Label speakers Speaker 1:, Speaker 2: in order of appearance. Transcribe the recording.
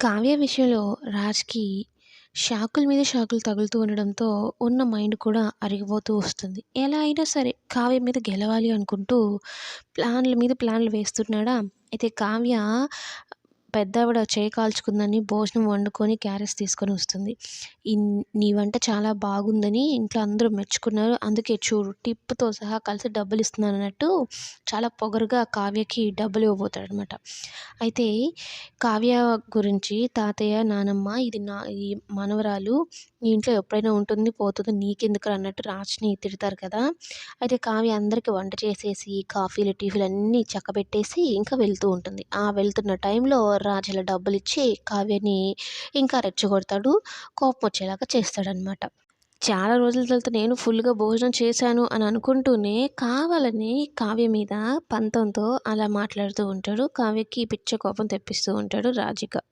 Speaker 1: కావ్య విషయంలో రాజ్‌కి షాకుల మీద షాకులు తగులుతూ ఉండడంతో ఉన్న మైండ్ కూడా అరిగిపోతూ వస్తుంది. ఎలా అయినా సరే కావ్య మీద గెలవాలి అనుకుంటూ ప్లాన్‌ల మీద ప్లాన్‌లు వేస్తున్నాడా, అయితే కావ్య పెద్దావిడ చేయి కాల్చుకుందని భోజనం వండుకొని క్యారెట్స్ తీసుకొని వస్తుంది. నీ వంట చాలా బాగుందని ఇంట్లో అందరూ మెచ్చుకున్నారు. అందుకే చూడు టిప్‌తో సహా కలిసి డబ్బులు ఇస్తున్నాను అన్నట్టు చాలా పొగరుగా కావ్యకి డబ్బులు ఇవ్వబోతాడనమాట. అయితే కావ్య గురించి తాతయ్య, నానమ్మ ఇది నా ఈ మనవరాలు నీ ఇంట్లో ఎప్పుడైనా ఉంటుంది, పోతుంది నీకెందుకు అన్నట్టు రాచిని తిడతారు కదా! అయితే కావ్య అందరికి వంట చేసేసి కాఫీలు, టీఫీలు అన్నీ చక్కబెట్టేసి ఇంకా వెళ్తూ ఉంటుంది. ఆ వెళ్తున్న టైంలో రాజుల డబ్బులు డబ్బులిచ్చి కావ్యని ఇంకా రెచ్చగొడతాడు. కోపం వచ్చేలాగా చేస్తాడనమాట. చాలా రోజుల తర్వాత నేను ఫుల్‌గా భోజనం చేశాను అని అనుకుంటూనే కావాలని కావ్య మీద పంతంతో అలా మాట్లాడుతూ ఉంటాడు. కావ్యకి పిచ్చ కోపం తెప్పిస్తూ ఉంటాడు రాజుగా